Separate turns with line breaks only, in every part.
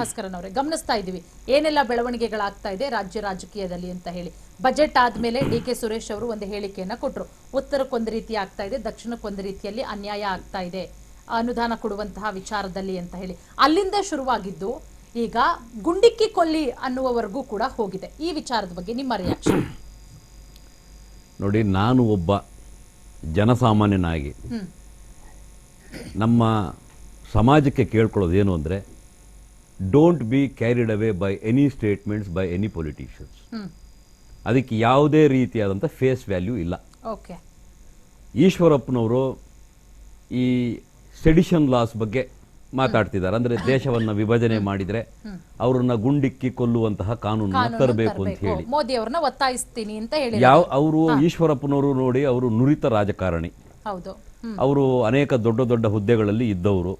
ಭಾಸ್ಕರನ್ ಅವರೇ ಗಮನಿಸ್ತಾ ಇದ್ದೀವಿ. ಏನೆಲ್ಲ ಬೆಳವಣಿಗೆಗಳಾಗ್ತಾ ಇದೆ ರಾಜ್ಯ ರಾಜಕೀಯದಲ್ಲಿ ಅಂತ ಹೇಳಿ. ಬಜೆಟ್ ಆದ್ಮೇಲೆ ಡಿ ಕೆ ಸುರೇಶ್ ಅವರು ಒಂದು ಹೇಳಿಕೆಯನ್ನ ಕೊಟ್ಟರು ಉತ್ತರಕ್ಕೊಂದು ರೀತಿ ಆಗ್ತಾ ಇದೆ ದಕ್ಷಿಣಕ್ಕೊಂದು ರೀತಿಯಲ್ಲಿ ಅನ್ಯಾಯ ಆಗ್ತಾ ಇದೆ ಅನುದಾನ ಕೊಡುವಂತಹ ವಿಚಾರದಲ್ಲಿ ಅಂತ ಹೇಳಿ. ಅಲ್ಲಿಂದ ಶುರುವಾಗಿದ್ದು ಈಗ ಗುಂಡಿಕ್ಕಿ ಕೊಲ್ಲಿ ಅನ್ನುವವರೆಗೂ ಕೂಡ ಹೋಗಿದೆ. ಈ ವಿಚಾರದ ಬಗ್ಗೆ ನಿಮ್ಮ ರಿಯಾಕ್ಷನ್
ನೋಡಿ ನಾನು ಒಬ್ಬ ಜನಸಾಮಾನ್ಯನಾಗಿ ನಮ್ಮ ಸಮಾಜಕ್ಕೆ ಕೇಳ್ಕೊಳ್ಳೋದು ಏನು ಅಂದರೆ don't be carried away by any statements by any politicians ಅದಕ್ಕೆ ಯಾವುದೇ ರೀತಿಯಾದಂಥ ಫೇಸ್ ವ್ಯಾಲ್ಯೂ ಇಲ್ಲ.
ಓಕೆ
ಈಶ್ವರಪ್ಪನವರು ಈ ಸೆಡಿಷನ್ ಲಾಸ್ ಬಗ್ಗೆ ಮಾತಾಡ್ತಿದ್ದಾರೆ. ಅಂದ್ರೆ ದೇಶವನ್ನ ವಿಭಜನೆ ಮಾಡಿದ್ರೆ ಅವರನ್ನ ಗುಂಡಿಕ್ಕಿ ಕೊಲ್ಲುವಂತಹ ಕಾನೂನು ತರಬೇಕು ಅಂತ ಹೇಳಿ.
ಮೋದಿ ಅವ್ರನ್ನ ಒತ್ತಾಯಿಸ್ತೀನಿ ಅಂತ ಹೇಳಿ
ಯಾವ ಅವರು ಈಶ್ವರಪ್ಪನವರು ನೋಡಿ ಅವರು ನುರಿತ ರಾಜಕಾರಣಿ.
ಹೌದು.
ಅವರು ಅನೇಕ ದೊಡ್ಡ ದೊಡ್ಡ ಹುದ್ದೆಗಳಲ್ಲಿ ಇದ್ದವರು.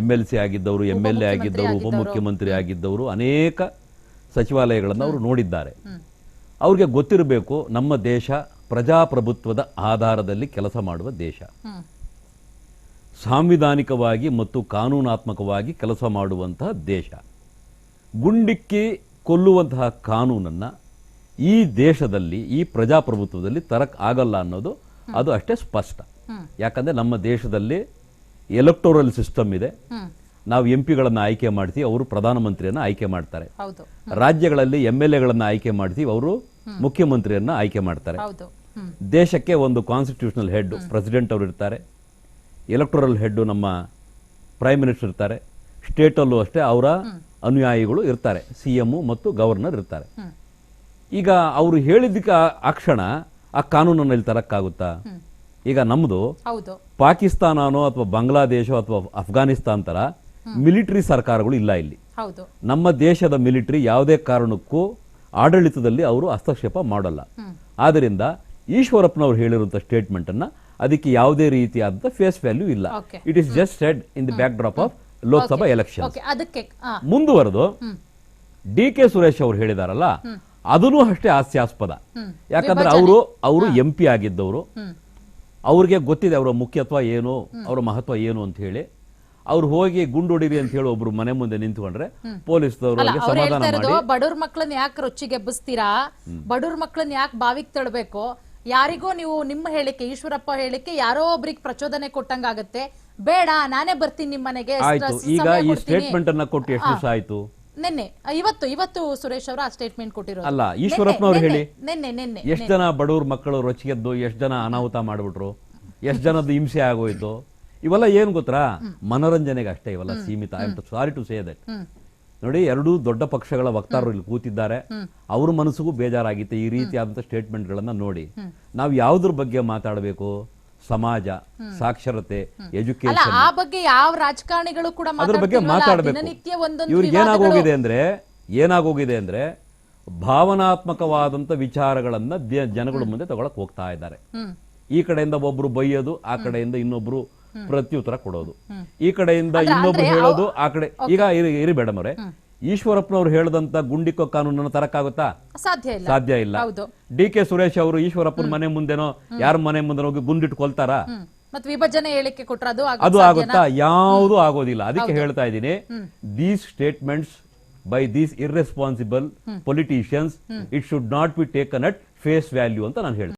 ಎಂ ಎಲ್ ಸಿ ಆಗಿದ್ದವರು ಎಂ ಎಲ್ ಎ ಆಗಿದ್ದವರು ಉಪಮುಖ್ಯಮಂತ್ರಿ ಆಗಿದ್ದವರು. ಅನೇಕ ಸಚಿವಾಲಯಗಳನ್ನು ಅವರು ನೋಡಿದ್ದಾರೆ. ಅವ್ರಿಗೆ ಗೊತ್ತಿರಬೇಕು ನಮ್ಮ ದೇಶ ಪ್ರಜಾಪ್ರಭುತ್ವದ ಆಧಾರದಲ್ಲಿ ಕೆಲಸ ಮಾಡುವ ದೇಶ. ಸಾಂವಿಧಾನಿಕವಾಗಿ ಮತ್ತು ಕಾನೂನಾತ್ಮಕವಾಗಿ ಕೆಲಸ ಮಾಡುವಂತಹ ದೇಶ. ಗುಂಡಿಕ್ಕಿ ಕೊಲ್ಲುವಂತಹ ಕಾನೂನನ್ನ ಈ ದೇಶದಲ್ಲಿ ಈ ಪ್ರಜಾಪ್ರಭುತ್ವದಲ್ಲಿ ತರಕ್ ಆಗಲ್ಲ ಅನ್ನೋದು ಅದು ಅಷ್ಟೇ ಸ್ಪಷ್ಟ. ಯಾಕಂದ್ರೆ ನಮ್ಮ ದೇಶದಲ್ಲಿ ಎಲೆಕ್ಟೋರಲ್ ಸಿಸ್ಟಮ್ ಇದೆ. ನಾವು ಎಂ ಪಿಗಳನ್ನು ಆಯ್ಕೆ ಮಾಡ್ತೀವಿ ಅವರು ಪ್ರಧಾನಮಂತ್ರಿಯನ್ನು ಆಯ್ಕೆ ಮಾಡ್ತಾರೆ. ರಾಜ್ಯಗಳಲ್ಲಿ ಎಂ ಎಲ್ ಎಗಳನ್ನು ಆಯ್ಕೆ ಮಾಡ್ತೀವಿ ಅವರು ಮುಖ್ಯಮಂತ್ರಿಯನ್ನು ಆಯ್ಕೆ ಮಾಡ್ತಾರೆ. ದೇಶಕ್ಕೆ ಒಂದು ಕಾನ್ಸ್ಟಿಟ್ಯೂಷನಲ್ ಹೆಡ್ ಪ್ರೆಸಿಡೆಂಟ್ ಅವರು ಇರ್ತಾರೆ. ಎಲೆಕ್ಟೋರಲ್ ಹೆಡ್ ನಮ್ಮ ಪ್ರೈಮ್ ಮಿನಿಸ್ಟರ್ ಇರ್ತಾರೆ. ಸ್ಟೇಟಲ್ಲೂ ಅಷ್ಟೇ ಅವರ ಅನುಯಾಯಿಗಳು ಇರ್ತಾರೆ. ಸಿ ಎಂ ಮತ್ತು ಗವರ್ನರ್ ಇರ್ತಾರೆ. ಈಗ ಅವರು ಹೇಳಿದ್ದಕ್ಕೆ ಆ- ಆ ಕ್ಷಣ ಆ ಕಾನೂನನ್ನು ಇಲ್ಲಿ ತರಕ್ಕಾಗುತ್ತಾ ಈಗ ನಮ್ಮದು ಪಾಕಿಸ್ತಾನನೋ ಅಥವಾ ಬಾಂಗ್ಲಾದೇಶ ಅಥವಾ ಅಫ್ಘಾನಿಸ್ತಾನ್ ತರ ಮಿಲಿಟರಿ ಸರ್ಕಾರಗಳು ಇಲ್ಲ ಇಲ್ಲಿ. ನಮ್ಮ ದೇಶದ ಮಿಲಿಟರಿ ಯಾವುದೇ ಕಾರಣಕ್ಕೂ ಆಡಳಿತದಲ್ಲಿ ಅವರು ಹಸ್ತಕ್ಷೇಪ ಮಾಡಲ್ಲ. ಆದ್ದರಿಂದ ಈಶ್ವರಪ್ಪನವರು ಹೇಳಿರುವಂತಹ ಸ್ಟೇಟ್ಮೆಂಟ್ ಅನ್ನ ಅದಕ್ಕೆ ಯಾವುದೇ ರೀತಿಯಾದಂತಹ ಫೇಸ್ ವ್ಯಾಲ್ಯೂ ಇಲ್ಲ. It is just said in the backdrop of Lok Sabha election ಮುಂದುವರೆದು ಡಿ ಕೆ ಸುರೇಶ್ ಅವರು ಹೇಳಿದಾರಲ್ಲ ಅದನ್ನೂ ಅಷ್ಟೇ ಹಾಸ್ಯಾಸ್ಪದ. ಯಾಕಂದ್ರೆ ಅವರು ಅವರು ಎಂ ಪಿ ಆಗಿದ್ದವರು. ಅವ್ರಿಗೆ ಗೊತ್ತಿದೆ ಅವರ ಮುಖ್ಯತ್ವ ಏನು ಅವರ ಮಹತ್ವ ಏನು ಅಂತ ಹೇಳಿ. ಅವ್ರು ಹೋಗಿ ಗುಂಡೊಡಿರಿ ಅಂತ ಹೇಳಿ ಒಬ್ರು ಮನೆ ಮುಂದೆ ನಿಂತ್ಕೊಂಡ್ರೆ ಪೊಲೀಸ್ದವರು ಸಮಾಧಾನ ಮಾಡಿ.
ಬಡವ್ರ ಮಕ್ಕಳನ್ನ ಯಾಕೆ ರೊಚ್ಚಿಗೆ ಎಬ್ಬಿಸ್ತೀರಾ? ಬಡವ್ರ ಮಕ್ಕಳನ್ನ ಯಾಕೆ ಬಾವಿಗೆ ತಳ್ಬೇಕು? ಯಾರಿಗೋ ನೀವು ನಿಮ್ಮ ಹೇಳಿಕೆ ಈಶ್ವರಪ್ಪ ಹೇಳಿಕೆ ಯಾರೋ ಒಬ್ರಿಗೆ ಪ್ರಚೋದನೆ ಕೊಟ್ಟಂಗಾಗತ್ತೆ. ಬೇಡ ನಾನೇ ಬರ್ತೀನಿ ನಿಮ್ಮ ಮನೆಗೆ.
ಆಯ್ತು ಈಗ ಈ ಸ್ಟೇಟ್ಮೆಂಟ್ ಅನ್ನ ಕೊಟ್ಟು ಎಷ್ಟು ದಿವಸ ಆಯ್ತು?
ನಿನ್ನೆ ಇವತ್ತು ಇವತ್ತು ಸುರೇಶ್ ಅವರು ಆ ಸ್ಟೇಟ್ಮೆಂಟ್ ಕೊಟ್ಟಿರೋದು.
ಅಲ್ಲ ಈಶ್ವರಪ್ಪನವ್ರು ಹೇಳಿ
ನಿನ್ನೆ ನಿನ್ನೆ
ಎಷ್ಟು ಜನ ಬಡವ್ರ ಮಕ್ಕಳು ರೊಚ್ಚಿಗೆದ್ದು ಎಷ್ಟು ಜನ ಅನಾಹುತ ಮಾಡ್ಬಿಟ್ರು ಎಷ್ಟು ಜನದ ಹಿಂಸೆ ಆಗೋಯ್ತು ಇವೆಲ್ಲ ಏನು ಗೊತ್ತಾ? ಮನೋರಂಜನೆಗೆ ಅಷ್ಟೇ ಇವೆಲ್ಲ ಸೀಮಿತ. I sorry to say that ನೋಡಿ ಎರಡೂ ದೊಡ್ಡ ಪಕ್ಷಗಳ ವಕ್ತಾರರು ಇಲ್ಲಿ ಕೂತಿದ್ದಾರೆ. ಅವ್ರ ಮನಸ್ಸಿಗೂ ಬೇಜಾರಾಗಿತ್ತು. ಈ ರೀತಿಯಾದಂಥ ಸ್ಟೇಟ್ಮೆಂಟ್ಗಳನ್ನು ನೋಡಿ. ನಾವು ಯಾವುದ್ರ ಬಗ್ಗೆ ಮಾತಾಡಬೇಕು? ಸಮಾಜ ಸಾಕ್ಷರತೆ ಎಜುಕೇಶನ್
ಆ ಬಗ್ಗೆ ಯಾವ ರಾಜಕಾರಣಿಗಳು ಕೂಡ
ಅದ್ರ ಬಗ್ಗೆ ಮಾತಾಡಬೇಕು. ಇವ್ರಿಗೆ. ಏನಾಗೋಗಿದೆ ಅಂದ್ರೆ ಏನಾಗೋಗಿದೆ ಅಂದ್ರೆ ಭಾವನಾತ್ಮಕವಾದಂತ ವಿಚಾರಗಳನ್ನ ಜನಗಳ ಮುಂದೆ ತಗೊಳಕ್ ಹೋಗ್ತಾ ಇದ್ದಾರೆ. ಈ ಕಡೆಯಿಂದ ಒಬ್ರು ಬೈಯೋದು ಆ ಕಡೆಯಿಂದ ಇನ್ನೊಬ್ರು ಪ್ರತ್ಯುತ್ತರ ಕೊಡೋದು. ಈ ಕಡೆಯಿಂದ ಇನ್ನೊಬ್ರು ಹೇಳೋದು ಆ ಕಡೆ ಈಗ ಇರಿ ಇರಿ ಮೇಡಮ್ ಅವರೇ ಈಶ್ವರಪ್ಪನವ್ರು ಹೇಳದಂತ ಗುಂಡಿಕೋ ಕಾನೂನನ್ನು ತರಕಾಗುತ್ತಾ?
ಸಾಧ್ಯ ಇಲ್ಲ.
ಸಾಧ್ಯ ಇಲ್ಲ.
ಹೌದು.
ಡಿ ಕೆ ಸುರೇಶ್ ಅವರು ಈಶ್ವರಪ್ಪನ ಮನೆ ಮುಂದೆನೋ ಯಾರ ಮನೆ ಮುಂದೆ ಹೋಗಿ ಗುಂಡಿಟ್ಟು ಕೊಲ್ತಾರಾ
ಮತ್ತೆ ಮತ್ ವಿಭಜನೆ ಹೇಳಿಕೆ ಕೊಟ್ಟರೆ
ಅದು ಆಗುತ್ತಾ ಯಾವುದು ಆಗೋದಿಲ್ಲ. ಅದಕ್ಕೆ ಹೇಳ್ತಾ ಇದ್ದೀನಿ. These statements by these irresponsible politicians it should not be taken at face value ಅಂತ ನಾನು ಹೇಳ್ತೀನಿ.